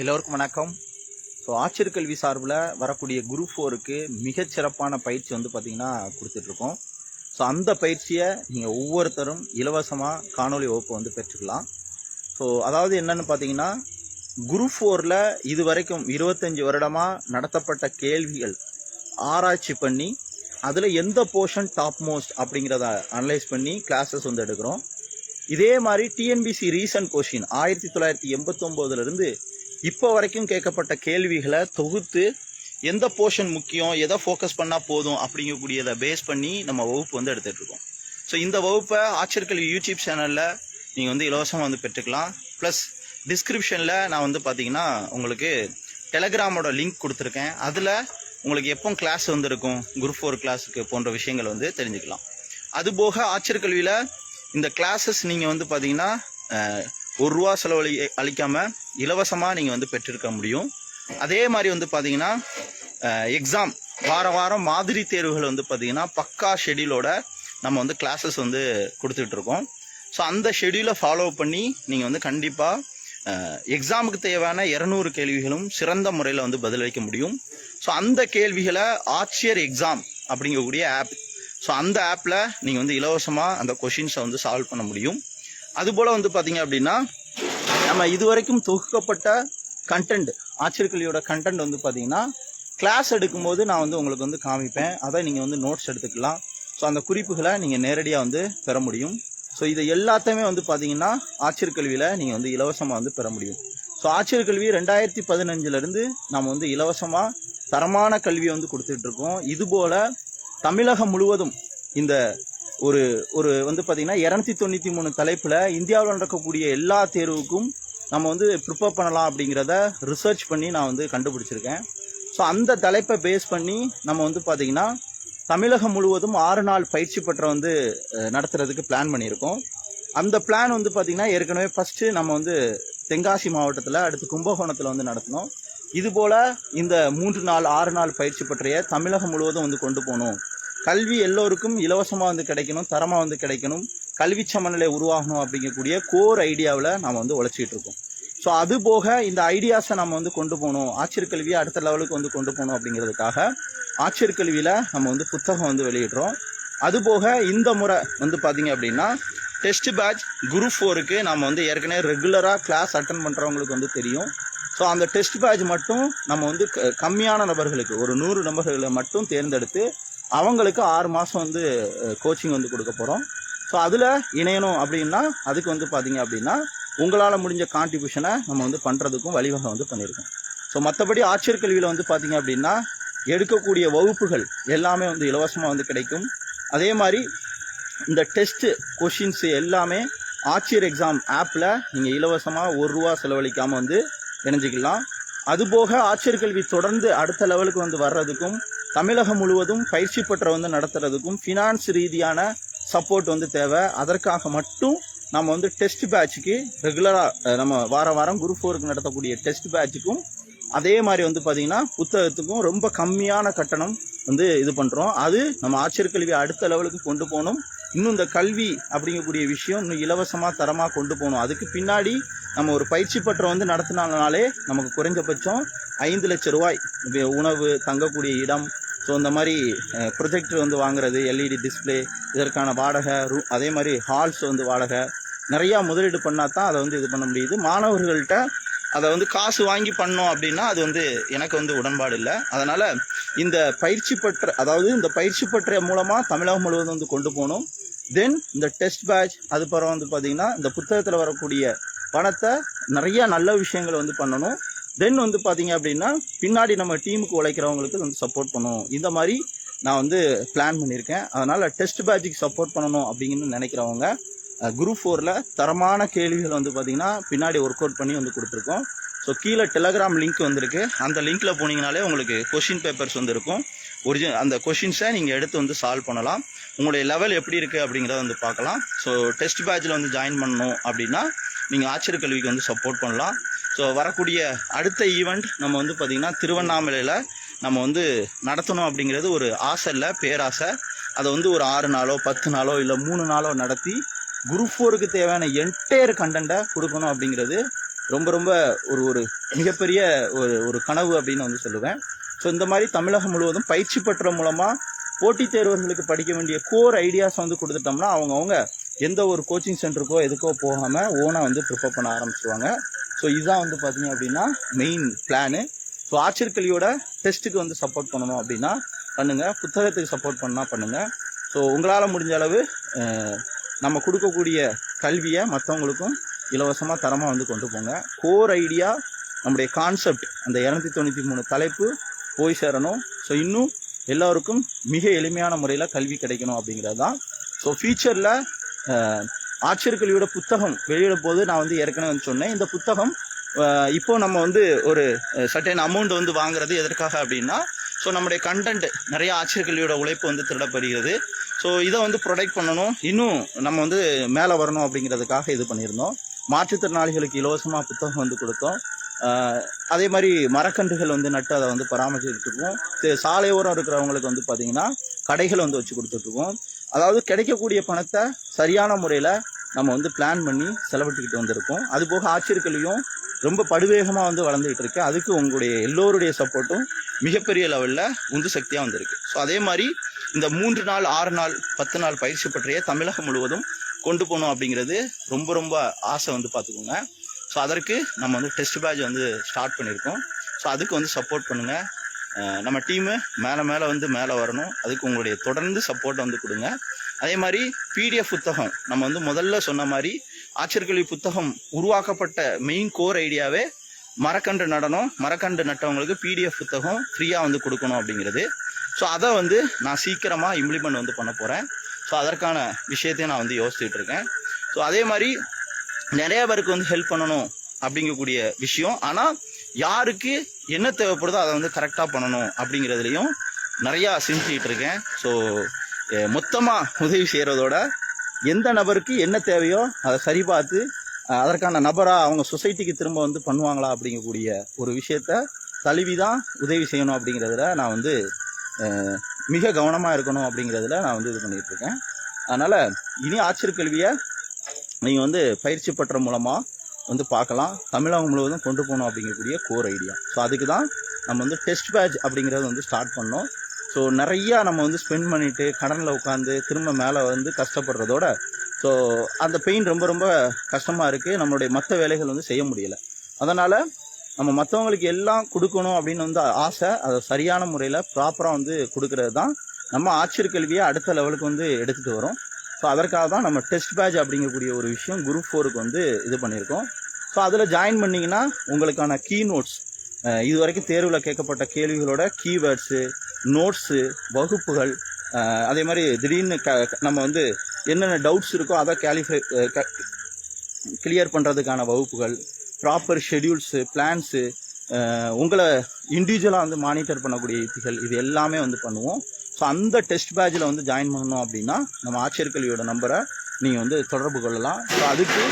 எல்லோருக்கும் வணக்கம். ஸோ ஆட்சியர் கல்வி சார்பில் வரக்கூடிய குரூப் ஃபோருக்கு மிகச்சிறப்பான பயிற்சி வந்து பார்த்திங்கன்னா கொடுத்துட்ருக்கோம். ஸோ அந்த பயிற்சியை நீங்கள் ஒவ்வொருத்தரும் இலவசமாக காணொளி வகுப்பு வந்து பெற்றுக்கலாம். ஸோ அதாவது என்னென்னு பார்த்தீங்கன்னா குரூப் ஃபோரில் இது வரைக்கும் இருபத்தஞ்சி வருடமாக நடத்தப்பட்ட கேள்விகள் ஆராய்ச்சி பண்ணி அதில் எந்த போர்ஷன் டாப் மோஸ்ட் அப்படிங்கிறத அனலைஸ் பண்ணி கிளாஸஸ் வந்து எடுக்கிறோம். இதே மாதிரி டிஎன்பிசி ரீசன்ட் கொஷின் ஆயிரத்தி தொள்ளாயிரத்தி எண்பத்தொம்போதுலேருந்து இப்போ வரைக்கும் கேட்கப்பட்ட கேள்விகளை தொகுத்து எந்த போர்ஷன் முக்கியம் எதை ஃபோக்கஸ் பண்ணால் போதும் அப்படிங்கக்கூடியதை பேஸ் பண்ணி நம்ம வகுப்பு வந்து எடுத்துகிட்ருக்கோம் ஸோ இந்த வகுப்பை ஆச்சர் கல்வி யூடியூப் சேனலில் நீங்கள் வந்து இலவசமாக வந்து பெற்றுக்கலாம். ப்ளஸ் டிஸ்கிரிப்ஷனில் நான் வந்து பார்த்தீங்கன்னா உங்களுக்கு டெலகிராமோட லிங்க் கொடுத்துருக்கேன். அதில் உங்களுக்கு எப்போ கிளாஸ் வந்துருக்கும் குரூப் ஃபோர் கிளாஸுக்கு போன்ற விஷயங்கள் வந்து தெரிஞ்சுக்கலாம். அதுபோக ஆச்சர்கல்வியில் இந்த கிளாஸஸ் நீங்கள் வந்து பார்த்தீங்கன்னா ஒரு ரூபா செலவழி அளிக்காமல் இலவசமாக நீங்கள் வந்து பெற்றிருக்க முடியும். அதே மாதிரி வந்து பார்த்தீங்கன்னா எக்ஸாம் வார வாரம் மாதிரி தேர்வுகள் வந்து பார்த்தீங்கன்னா பக்கா ஷெடியூலோட நம்ம வந்து கிளாஸஸ் வந்து கொடுத்துட்டு இருக்கோம். ஸோ அந்த ஷெடியூலை ஃபாலோ பண்ணி நீங்கள் வந்து கண்டிப்பாக எக்ஸாமுக்கு தேவையான இரநூறு கேள்விகளும் சிறந்த முறையில் வந்து பதிலளிக்க முடியும். ஸோ அந்த கேள்விகளை ஆட்சியர் எக்ஸாம் அப்படிங்கக்கூடிய ஆப் ஸோ அந்த ஆப்பில் நீங்கள் வந்து இலவசமாக அந்த கொஷின்ஸை வந்து சால்வ் பண்ண முடியும். அதுபோல் வந்து பார்த்தீங்க அப்படின்னா நம்ம இதுவரைக்கும் தொகுக்கப்பட்ட கண்டென்ட் ஆச்சரியக்கல்வியோட கண்டென்ட் வந்து பார்த்தீங்கன்னா கிளாஸ் எடுக்கும்போது நான் வந்து உங்களுக்கு வந்து காமிப்பேன். அதை நீங்கள் வந்து நோட்ஸ் எடுத்துக்கலாம். ஸோ அந்த குறிப்புகளை நீங்கள் நேரடியாக வந்து பெற முடியும். ஸோ இதை எல்லாத்தையுமே வந்து பார்த்தீங்கன்னா ஆச்சரியக்கல்வியில் நீங்கள் வந்து இலவசமாக வந்து பெற முடியும். ஸோ ஆச்சரியக்கல்வி ரெண்டாயிரத்தி பதினஞ்சுலேருந்து நம்ம வந்து இலவசமாக தரமான கல்வியை வந்து கொடுத்துட்ருக்கோம். இதுபோல் தமிழகம் முழுவதும் இந்த ஒரு ஒரு வந்து பார்த்தீங்கன்னா இரநூத்தி தொண்ணூற்றி மூணு தலைப்பில் இந்தியாவில் நடக்கக்கூடிய எல்லா தேர்வுக்கும் நம்ம வந்து ப்ரிப்பேர் பண்ணலாம் அப்படிங்கிறத ரிசர்ச் பண்ணி நான் வந்து கண்டுபிடிச்சிருக்கேன். ஸோ அந்த தலைப்பை பேஸ் பண்ணி நம்ம வந்து பார்த்திங்கன்னா தமிழகம் முழுவதும் ஆறு நாள் பயிற்சி பற்ற வந்து நடத்துகிறதுக்கு நடத்துறதுக்கு பிளான் பண்ணியிருக்கோம். அந்த பிளான் வந்து பார்த்திங்கன்னா ஏற்கனவே ஃபஸ்ட்டு நம்ம வந்து தென்காசி மாவட்டத்தில் அடுத்து கும்பகோணத்தில் வந்து நடத்தினோம். இதுபோல் இந்த மூன்று நாள் ஆறு நாள் பயிற்சி பற்றிய தமிழகம் முழுவதும் வந்து கொண்டு போகணும். கல்வி எல்லோருக்கும் இலவசமாக வந்து கிடைக்கணும் தரமாக வந்து கிடைக்கணும். கல்வி சமநிலை உருவாகணும் அப்படிங்கக்கூடிய கோர் ஐடியாவில் நாம் வந்து உழைச்சிக்கிட்டு இருக்கோம். ஸோ அது போக இந்த ஐடியாஸை நம்ம வந்து கொண்டு போகணும். ஆட்சியர் கல்வியை அடுத்த லெவலுக்கு வந்து கொண்டு போகணும் அப்படிங்கிறதுக்காக ஆட்சியர் கல்வியில் நம்ம வந்து புத்தகம் வந்து வெளியிடுறோம். அதுபோக இந்த முறை வந்து பார்த்திங்க அப்படின்னா டெஸ்ட் பேட்ச் குரூப் ஃபோருக்கு நம்ம வந்து ஏற்கனவே ரெகுலராக கிளாஸ் அட்டன் பண்ணுறவங்களுக்கு வந்து தெரியும். ஸோ அந்த டெஸ்ட் பேட்ச் மட்டும் நம்ம வந்து க- கம்மியான நபர்களுக்கு ஒரு நூறு நபர்களை மட்டும் தேர்ந்தெடுத்து அவங்களுக்கு ஆறு மாதம் வந்து கோச்சிங் வந்து கொடுக்க போகிறோம் ஸோ அதில் இணையணும் அப்படின்னா அதுக்கு வந்து பார்த்திங்க அப்படின்னா உங்களால் முடிஞ்ச கான்ட்ரிபியூஷனை நம்ம வந்து பண்ணுறதுக்கும் வழிவகை வந்து பண்ணியிருக்கோம். ஸோ மற்றபடி ஆட்சியர் கல்வியில் வந்து பார்த்திங்க அப்படின்னா எடுக்கக்கூடிய வகுப்புகள் எல்லாமே வந்து இலவசமாக வந்து கிடைக்கும். அதே மாதிரி இந்த டெஸ்ட்டு கொஷின்ஸ் எல்லாமே ஆட்சியர் எக்ஸாம் ஆப்பில் நீங்கள் இலவசமாக ஒரு ரூபா செலவழிக்காமல் வந்து இணைஞ்சிக்கலாம். அதுபோக ஆட்சியர் கல்வி தொடர்ந்து அடுத்த லெவலுக்கு வந்து வர்றதுக்கும் தமிழகம் முழுவதும் பயிற்சி பெற்ற வந்து நடத்துறதுக்கும் ஃபினான்ஸ் ரீதியான சப்போர்ட் வந்து தேவை. அதற்காக மட்டும் நம்ம வந்து டெஸ்ட் பேட்சுக்கு ரெகுலராக நம்ம வார வாரம் குரூப் ஃபோருக்கு நடத்தக்கூடிய டெஸ்ட் பேட்சுக்கும் அதே மாதிரி வந்து பார்த்திங்கன்னா புத்தகத்துக்கும் ரொம்ப கம்மியான கட்டணம் வந்து இது பண்ணுறோம் அது நம்ம ஆட்சியர் அடுத்த லெவலுக்கு கொண்டு போகணும். இன்னும் இந்த கல்வி அப்படிங்கக்கூடிய விஷயம் இன்னும் இலவசமாக தரமாக கொண்டு போகணும். அதுக்கு பின்னாடி நம்ம ஒரு பயிற்சி பற்றம் வந்து நடத்தினாலே நமக்கு குறைஞ்சபட்சம் ஐந்து லட்சம் ரூபாய் உணவு தங்கக்கூடிய இடம். ஸோ இந்த மாதிரி ப்ரொஜெக்டர் வந்து வாங்குறது எல்இடி டிஸ்ப்ளே இதற்கான வாடகை ரூ அதே மாதிரி ஹால்ஸ் வந்து வாடகை. நிறையா முதலீடு பண்ணால் தான் அதை வந்து இது பண்ண முடியுது. மாணவர்கள்ட்ட அதை வந்து காசு வாங்கி பண்ணோம் அப்படின்னா அது வந்து எனக்கு வந்து உடன்பாடு இல்லை. அதனால் இந்த பயிற்சி பற்ற அதாவது இந்த பயிற்சி பற்ற மூலமாக தமிழகம் முழுவதும் வந்து கொண்டு போகணும். தென் இந்த டெஸ்ட் பேட்ச் அதுக்கப்புறம் வந்து பார்த்தீங்கன்னா இந்த புத்தகத்தில் வரக்கூடிய பணத்தை நிறையா நல்ல விஷயங்களை வந்து பண்ணணும். தென் வந்து பார்த்தீங்க அப்படின்னா பின்னாடி நம்ம டீமுக்கு உழைக்கிறவங்களுக்கு வந்து சப்போர்ட் பண்ணணும். இந்த மாதிரி நான் வந்து பிளான் பண்ணியிருக்கேன். அதனால் டெஸ்ட் பேட்சுக்கு சப்போர்ட் பண்ணணும் அப்படிங்கன்னு நினைக்கிறவங்க குரூப் ஃபோரில் தரமான கேள்விகள் வந்து பார்த்தீங்கன்னா பின்னாடி ஒர்க் அவுட் பண்ணி வந்து கொடுத்துருக்கோம். ஸோ கீழே டெலகிராம் லிங்க் வந்திருக்கு. அந்த லிங்க்கில் போனீங்கனாலே உங்களுக்கு கொஷின் பேப்பர்ஸ் வந்து இருக்கும். ஒரிஜினல் அந்த கொஷின்ஸை நீங்கள் எடுத்து வந்து சால்வ் பண்ணலாம். உங்களுடைய லெவல் எப்படி இருக்குது அப்படிங்கிறத வந்து பார்க்கலாம். ஸோ டெஸ்ட் பேட்சில் வந்து ஜாயின் பண்ணணும் அப்படின்னா நீங்கள் ஆச்சரிய கல்விக்கு வந்து சப்போர்ட் பண்ணலாம். ஸோ வரக்கூடிய அடுத்த ஈவெண்ட் நம்ம வந்து பார்த்திங்கன்னா திருவண்ணாமலையில் நம்ம வந்து நடத்தணும் அப்படிங்கிறது ஒரு ஆசை இல்லை பேராசை. அதை வந்து ஒரு ஆறு நாளோ பத்து நாளோ இல்லை மூணு நாளோ நடத்தி குரூப் ஃபோருக்கு தேவையான என்டையர் கண்டென்ட்டை கொடுக்கணும் அப்படிங்கிறது ரொம்ப ரொம்ப ஒரு ஒரு மிகப்பெரிய ஒரு ஒரு கனவு அப்படின்னு வந்து சொல்லுவேன். ஸோ இந்த மாதிரி தமிழகம் முழுவதும் பயிற்சி பெற்ற மூலமாக போட்டித் தேர்வர்களுக்கு படிக்க வேண்டிய கோர் ஐடியாஸ் வந்து கொடுத்துட்டோம்னா அவங்கவுங்க எந்த ஒரு கோச்சிங் சென்டருக்கோ எதுக்கோ போகாமல் ஓனாக வந்து ப்ரிப்பேர் பண்ண ஆரம்பிச்சிருவாங்க. ஸோ இதுதான் வந்து பார்த்தீங்க அப்படின்னா மெயின் பிளானு ஸோ ஆச்சரியக்கல்வியோட டெஸ்ட்டுக்கு வந்து சப்போர்ட் பண்ணணும் அப்படின்னா பண்ணுங்கள் புத்தகத்துக்கு சப்போர்ட் பண்ணால் பண்ணுங்கள் ஸோ உங்களால் முடிஞ்ச அளவு நம்ம கொடுக்கக்கூடிய கல்வியை மற்றவங்களுக்கும் இலவசமாக தரமாக வந்து கொண்டு போங்க. கோர் ஐடியா நம்முடைய கான்செப்ட் அந்த இரநூத்தி தொண்ணூற்றி மூணு தலைப்பு போய் சேரணும். ஸோ இன்னும் எல்லாருக்கும் மிக எளிமையான முறையில் கல்வி கிடைக்கணும் அப்படிங்கிறது தான் ஸோ ஃபியூச்சரில் ஆச்சரியக்கல்வியோட புத்தகம் வெளியிட போது நான் வந்து ஏற்கனவே வந்து சொன்னேன். இந்த புத்தகம் இப்போது இப்போ நம்ம வந்து ஒரு சர்டைன் அமௌண்ட் வந்து வாங்குறது எதற்காக அப்படின்னா ஸோ நம்முடைய கண்டென்ட் நிறைய ஆச்சரியக்கல்வியோட உழைப்பு வந்து திருடப்படுகிறது. ஸோ இதை வந்து ப்ரொடெக்ட் பண்ணணும். இன்னும் நம்ம வந்து மேலே வரணும் அப்படிங்கிறதுக்காக இது பண்ணியிருந்தோம். மாற்றுத்திறனாளிகளுக்கு இலவசமாக புத்தகம் வந்து கொடுத்தோம். அதே மாதிரி மரக்கன்றுகள் வந்து நட்டு அதை வந்து பராமரிச்சுட்ருக்கோம் சாலையோரம் இருக்கிறவங்களுக்கு வந்து பார்த்தீங்கன்னா கடைகள் வந்து வச்சு கொடுத்துட்ருக்கோம். அதாவது கிடைக்கக்கூடிய பணத்தை சரியான முறையில் நம்ம வந்து பிளான் பண்ணி செலவிட்டுக்கிட்டு வந்திருக்கோம். அதுபோக ஆட்சியர்களையும் ரொம்ப படுவேகமாக வந்து வளர்ந்துகிட்டு இருக்கு. அதுக்கு உங்களுடைய எல்லோருடைய சப்போர்ட்டும் மிகப்பெரிய லெவலில் உந்து சக்தியாக வந்திருக்கு. ஸோ அதே மாதிரி இந்த மூன்று நாள் ஆறு நாள் பத்து நாள் பயிற்சி பற்றிய தமிழகம் முழுவதும் கொண்டு போகணும் அப்படிங்கிறது ரொம்ப ரொம்ப ஆசை வந்து பார்த்துக்கோங்க. ஸோ அதற்கு நம்ம வந்து டெஸ்ட் பேட்ச் வந்து ஸ்டார்ட் பண்ணியிருக்கோம். ஸோ அதுக்கு வந்து சப்போர்ட் பண்ணுங்கள் நம்ம டீமு மேலே மேலே வந்து மேலே வரணும். அதுக்கு உங்களுடைய தொடர்ந்து சப்போர்ட்டை வந்து கொடுங்க. அதே மாதிரி பிடிஎஃப் புத்தகம் நம்ம வந்து முதல்ல சொன்ன மாதிரி ஆச்சர்களி புத்தகம் உருவாக்கப்பட்ட மெயின் கோர் ஐடியாவே மரக்கன்று நடனம் மரக்கன்று நட்டவங்களுக்கு பிடிஎஃப் புத்தகம் ஃப்ரீயாக வந்து கொடுக்கணும் அப்படிங்கிறது. ஸோ அதை வந்து நான் சீக்கிரமாக இம்ப்ளிமெண்ட் வந்து பண்ண போகிறேன் ஸோ அதற்கான விஷயத்தையும் நான் வந்து யோசிச்சுட்டு இருக்கேன். ஸோ அதே மாதிரி நிறைய பேருக்கு வந்து ஹெல்ப் பண்ணணும் அப்படிங்கக்கூடிய விஷயம். ஆனால் யாருக்கு என்ன தேவைப்படுதோ அதை வந்து கரெக்டாக பண்ணணும் அப்படிங்கிறதுலையும் நிறையா செஞ்சுக்கிட்டு இருக்கேன். ஸோ மொத்தமாக உதவி செய்கிறதோட எந்த நபருக்கு என்ன தேவையோ அதை சரி பார்த்து அதற்கான நபராக அவங்க சொசைட்டிக்கு திரும்ப வந்து பண்ணுவாங்களா அப்படிங்கக்கூடிய ஒரு விஷயத்த தழுவி தான் உதவி செய்யணும் அப்படிங்கிறதுல நான் வந்து மிக கவனமாக இருக்கணும் அப்படிங்கிறதுல நான் வந்து இது பண்ணிகிட்ருக்கேன் அதனால் இனி ஆச்சரியக்கல்வியை நீங்கள் வந்து பயிற்சி பெற்ற மூலமாக வந்து பார்க்கலாம். தமிழகம் முழுவதும் கொண்டு போகணும் அப்படிங்கக்கூடிய கோர் ஐடியா ஸோ அதுக்கு தான் நம்ம வந்து டெஸ்ட் பேட்ச் அப்படிங்கிறத வந்து ஸ்டார்ட் பண்ணோம். ஸோ நிறையா நம்ம வந்து ஸ்பெண்ட் பண்ணிவிட்டு கடனில் உட்காந்து திரும்ப மேலே வந்து கஷ்டப்படுறதோட ஸோ அந்த பெயின் ரொம்ப ரொம்ப கஷ்டமாக இருக்குது நம்மளுடைய மற்ற வேலைகள் வந்து செய்ய முடியலை. அதனால் நம்ம மற்றவங்களுக்கு எல்லாம் கொடுக்கணும் அப்படின்னு வந்து ஆசை அதை சரியான முறையில் ப்ராப்பராக வந்து கொடுக்கறது தான் நம்ம ஆட்சியர் கல்வியை அடுத்த லெவலுக்கு வந்து எடுத்துகிட்டு வரும். ஸோ அதற்காக தான் நம்ம டெஸ்ட் பேட்ச் அப்படிங்கக்கூடிய ஒரு விஷயம் குரூப் ஃபோருக்கு வந்து இது பண்ணியிருக்கோம். ஸோ அதில் ஜாயின் பண்ணிங்கன்னா உங்களுக்கான கீ நோட்ஸ் இது வரைக்கும் தேர்வில் கேட்கப்பட்ட கேள்விகளோட கீவேர்ட்ஸு நோட்ஸு வகுப்புகள் அதே மாதிரி திடீர்னு க நம்ம வந்து என்னென்ன டவுட்ஸ் இருக்கோ அதை கேலிஃபை கிளியர் பண்ணுறதுக்கான வகுப்புகள் ப்ராப்பர் ஷெடியூல்ஸு பிளான்ஸு உங்களை இண்டிவிஜுவலாக வந்து மானிட்டர் பண்ணக்கூடிய யுக்திகள் இது எல்லாமே வந்து பண்ணுவோம். ஸோ அந்த டெஸ்ட் பேட்சில் வந்து ஜாயின் பண்ணணும் அப்படின்னா நம்ம ஆச்சரியக்கல்வியோட நம்பரை நீங்கள் வந்து தொடர்பு கொள்ளலாம். ஸோ அதுக்கு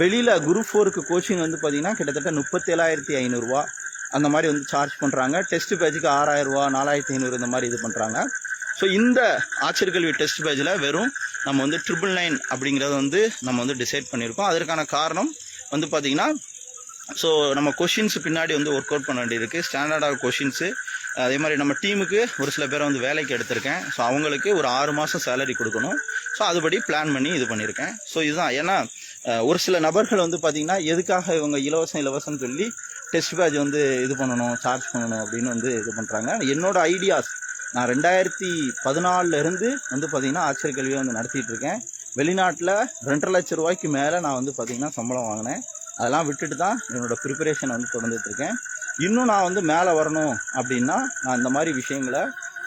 வெளியில் குரூப் ஃபோருக்கு கோச்சிங் வந்து பார்த்திங்கன்னா கிட்டத்தட்ட முப்பத்தேழாயிரத்தி ஐநூறுரூவா அந்த மாதிரி வந்து சார்ஜ் பண்ணுறாங்க டெஸ்ட் பேஜுக்கு ஆறாயிரரூவா நாலாயிரத்தி ஐநூறு இந்த மாதிரி இது பண்ணுறாங்க ஸோ இந்த ஆச்சரியக்கல்வி டெஸ்ட் பேஜில் வெறும் நம்ம வந்து ட்ரிபிள் நைன் அப்படிங்கிறத வந்து நம்ம வந்து டிசைட் பண்ணியிருக்கோம். அதற்கான காரணம் வந்து பார்த்தீங்கன்னா ஸோ நம்ம கொஷின்ஸ் பின்னாடி வந்து ஒர்க் அவுட் பண்ண வேண்டியிருக்கு. ஸ்டாண்டர்டாக கொஷின்ஸு அதே மாதிரி நம்ம டீமுக்கு ஒரு சில பேரை வந்து வேலைக்கு எடுத்திருக்கேன். ஸோ அவங்களுக்கு ஒரு ஆறு மாதம் சேலரி கொடுக்கணும். ஸோ அதுபடி பிளான் பண்ணி இது பண்ணியிருக்கேன். ஸோ இதுதான். ஏன்னா ஒரு சில நபர்கள் வந்து பார்த்தீங்கன்னா எதுக்காக இவங்க இலவசம் இலவசம்னு சொல்லி டெஸ்ட் பேட்ச் வந்து இது பண்ணணும் சார்ஜ் பண்ணணும் அப்படின்னு வந்து இது பண்ணுறாங்க என்னோட ஐடியாஸ் நான் ரெண்டாயிரத்தி பதினாலிருந்து வந்து பார்த்தீங்கன்னா ஆச்சரிய கல்வியை வந்து நடத்திட்டு இருக்கேன். வெளிநாட்டில் ரெண்டரை லட்ச ரூபாய்க்கு மேலே நான் வந்து பார்த்திங்கன்னா சம்பளம் வாங்கினேன். அதெல்லாம் விட்டுட்டு தான் என்னோட ப்ரிப்பரேஷனை வந்து தொடர்ந்துட்டுருக்கேன் இன்னும் நான் வந்து மேலே வரணும் அப்படின்னா நான் இந்த மாதிரி விஷயங்களை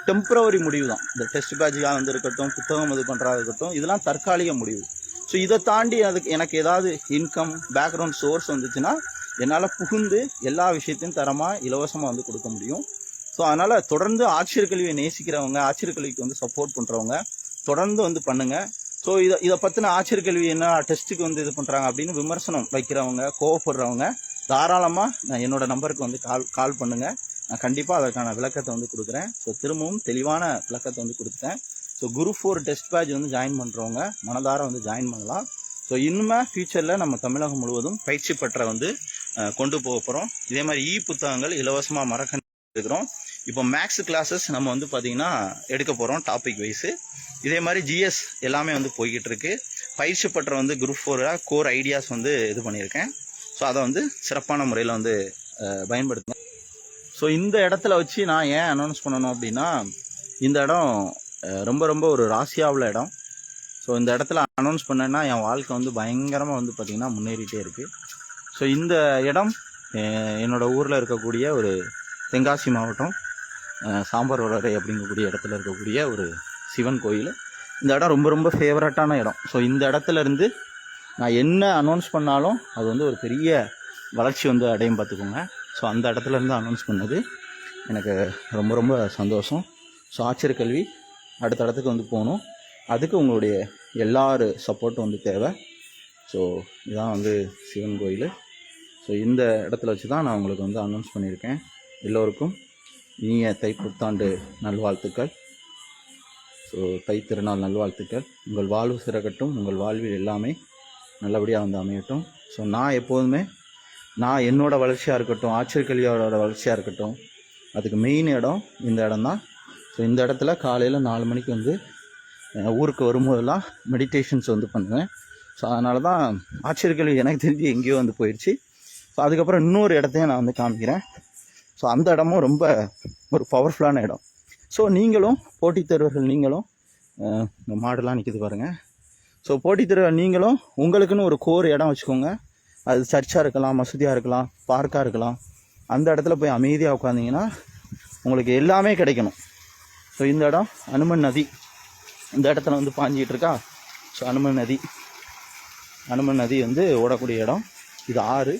டெம்ப்ரவரி முடிவு தான். இந்த டெஸ்ட் பேட்சாக வந்து இருக்கட்டும் புத்தகம் இது பண்ணுறதா இருக்கட்டும் இதெல்லாம் தற்காலிக முடிவு. ஸோ இதை தாண்டி அதுக்கு எனக்கு ஏதாவது இன்கம் பேக்ரவுண்ட் சோர்ஸ் வந்துச்சுன்னா என்னால் புகுந்து எல்லா விஷயத்தையும் தரமாக இலவசமாக வந்து கொடுக்க முடியும். ஸோ அதனால் தொடர்ந்து ஆட்சியர் கல்வியை நேசிக்கிறவங்க ஆட்சியர் கல்விக்கு வந்து சப்போர்ட் பண்ணுறவங்க தொடர்ந்து வந்து பண்ணுங்கள் ஸோ இதை இதை பற்றின ஆட்சியர் கல்வி என்ன டெஸ்ட்டுக்கு வந்து இது பண்ணுறாங்க அப்படின்னு விமர்சனம் வைக்கிறவங்க கோவப்படுறவங்க தாராளமாக நான் என்னோடய நம்பருக்கு வந்து கால் கால் பண்ணுங்கள் நான் கண்டிப்பாக அதற்கான விளக்கத்தை வந்து கொடுக்குறேன். ஸோ திரும்பவும் தெளிவான விளக்கத்தை வந்து கொடுத்தேன் so group four test batch வந்து ஜாயின் பண்ணுறவங்க மனதார வந்து ஜாயின் பண்ணலாம். ஸோ இன்னுமே ஃப்யூச்சரில் நம்ம தமிழகம் முழுவதும் பயிற்சி பெற்ற வந்து கொண்டு போக போகிறோம் இதே மாதிரி இ புத்தகங்கள் இலவசமாக மறக்க எடுக்கிறோம் இப்போ மேக்ஸ் கிளாஸஸ் நம்ம வந்து பார்த்திங்கன்னா எடுக்க போகிறோம் டாபிக் வைஸு இதே மாதிரி ஜிஎஸ் எல்லாமே வந்து போய்கிட்டு இருக்கு. பயிற்சி பற்ற வந்து குரூப் ஃபோராக கோர் ஐடியாஸ் வந்து இது பண்ணியிருக்கேன். ஸோ அதை வந்து சிறப்பான முறையில் வந்து அஹ், பயன்படுத்துங்க. ஸோ இந்த இடத்துல வச்சு நான் ஏன் அனௌன்ஸ் பண்ணணும் அப்படின்னா இந்த இடம் ரொம்ப ரொம்ப ஒரு ராசியாவில் இடம். ஸோ இந்த இடத்துல அனௌன்ஸ் பண்ணேன்னா என் வாழ்க்கை வந்து பயங்கரமாக வந்து பார்த்திங்கன்னா முன்னேறிட்டே இருக்குது ஸோ இந்த இடம் என்னோடய ஊரில் இருக்கக்கூடிய ஒரு தென்காசி மாவட்டம் சாம்பார் வளரை அப்படிங்கக்கூடிய இடத்துல இருக்கக்கூடிய ஒரு சிவன் கோயில். இந்த இடம் ரொம்ப ரொம்ப ஃபேவரட்டான இடம். ஸோ இந்த இடத்துல இருந்து நான் என்ன அனௌன்ஸ் பண்ணாலும் அது வந்து ஒரு பெரிய வளர்ச்சி வந்து அடையும் பார்த்துக்கோங்க. ஸோ அந்த இடத்துலேருந்து அனௌன்ஸ் பண்ணது எனக்கு ரொம்ப ரொம்ப சந்தோஷம். ஸோ ஆச்சரிய கல்வி. அடுத்த இடத்துக்கு வந்து போகணும். அதுக்கு உங்களுடைய எல்லாரு சப்போர்ட்டும் வந்து தேவை. ஸோ இதான் வந்து சிவன் கோயில். ஸோ இந்த இடத்துல வச்சு தான் நான் உங்களுக்கு வந்து அனௌன்ஸ் பண்ணியிருக்கேன். எல்லோருக்கும் இனிய தை புத்தாண்டு நல்வாழ்த்துக்கள். ஸோ தை திருநாள் நல்வாழ்த்துக்கள். உங்கள் வாழ்வு சிறக்கட்டும். உங்கள் வாழ்வில் எல்லாமே நல்லபடியாக வந்து அமையட்டும். ஸோ நான் எப்போதுமே நான் என்னோடய வளர்ச்சியாக இருக்கட்டும் ஆச்சரியக்கல்வியோட வளர்ச்சியாக இருக்கட்டும் அதுக்கு மெயின் இடம் இந்த இடம் தான் ஸோ இந்த இடத்துல காலையில் நாலு மணிக்கு வந்து ஊருக்கு வரும்போதெல்லாம் மெடிடேஷன்ஸ் வந்து பண்ணுவேன். ஸோ அதனால தான் ஆச்சரியக்கல்வி எனக்கு தெரிஞ்சு எங்கேயோ வந்து போயிடுச்சு ஸோ அதுக்கப்புறம் இன்னொரு இடத்தையும் நான் வந்து காமிக்கிறேன். ஸோ அந்த இடமும் ரொம்ப ஒரு பவர்ஃபுல்லான இடம். ஸோ நீங்களும் போட்டித் தேர்வர்கள் நீங்களும் அஹ், இந்த மாடெல்லாம் நிற்கிது பாருங்கள் ஸோ போட்டித்தேர்வர் நீங்களும் உங்களுக்குன்னு ஒரு கோர் இடம் வச்சுக்கோங்க. அது சர்ச்சாக இருக்கலாம் மசூதியாக இருக்கலாம் பார்க்காக இருக்கலாம். அந்த இடத்துல போய் அமைதியாக உட்காந்திங்கன்னா உங்களுக்கு எல்லாமே கிடைக்கணும். ஸோ இந்த இடம் அனுமன் நதி. இந்த இடத்துல வந்து பாஞ்சிக்கிட்டு இருக்கா? ஸோ அனுமன் நதி. அனுமன் நதி வந்து ஓடக்கூடிய இடம். இது ஆறு.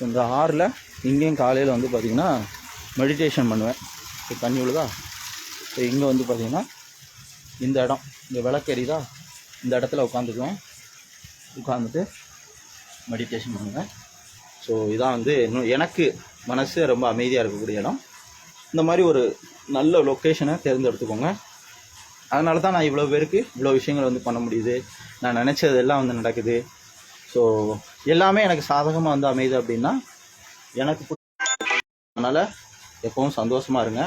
ஸோ இந்த ஆறில் இங்கேயும் காலையில் வந்து பார்த்திங்கன்னா மெடிடேஷன் பண்ணுவேன். இப்போ தண்ணி விழுதா? ஸோ இங்கே வந்து பார்த்திங்கன்னா இந்த இடம் இங்கே விளக்கெரியுதா இந்த இடத்துல உட்காந்துக்குவேன். உட்காந்துட்டு மெடிடேஷன் பண்ணுவேன். ஸோ இதான் வந்து இன்னும் எனக்கு மனசு ரொம்ப அமைதியாக இருக்கக்கூடிய இடம். இந்த மாதிரி ஒரு நல்ல லொக்கேஷனை தேர்ந்தெடுத்துக்கோங்க. அதனால தான் நான் இவ்வளோ பேருக்கு இவ்வளோ விஷயங்கள் வந்து பண்ண முடியுது. நான் நினச்சது எல்லாம் வந்து நடக்குது. ஸோ எல்லாமே எனக்கு சாதகமாக வந்து அமையுது அப்படின்னா எனக்கு அதனால் எப்பவும் சந்தோஷமாக இருங்க.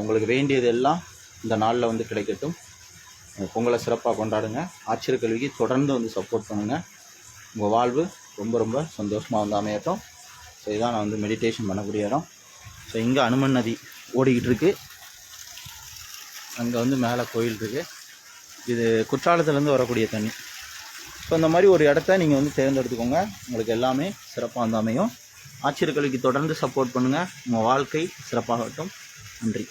உங்களுக்கு வேண்டியது எல்லாம் இந்த நாளில் வந்து கிடைக்கட்டும். பொங்கலை சிறப்பாக கொண்டாடுங்க. ஆச்சரிய கல்விக்கு தொடர்ந்து வந்து சப்போர்ட் பண்ணுங்கள் உங்கள் வாழ்வு ரொம்ப ரொம்ப சந்தோஷமாக வந்து அமையட்டும். ஸோ இதான் நான் வந்து மெடிடேஷன் பண்ணக்கூடிய இடம். ஸோ இங்கே அனுமன் நதி ஓடிக்கிட்டு இருக்கு. அங்கே வந்து மேலே கோயில் இருக்குது இது குற்றாலத்துலேருந்து வரக்கூடிய தண்ணி. ஸோ இந்த மாதிரி ஒரு இடத்த நீங்கள் வந்து தேர்ந்தெடுத்துக்கோங்க. உங்களுக்கு எல்லாமே சிறப்பாக வந்து அமையும். ஆச்சரிய கல்விக்கு தொடர்ந்து சப்போர்ட் பண்ணுங்கள் உங்கள் வாழ்க்கை சிறப்பாகட்டும். நன்றி.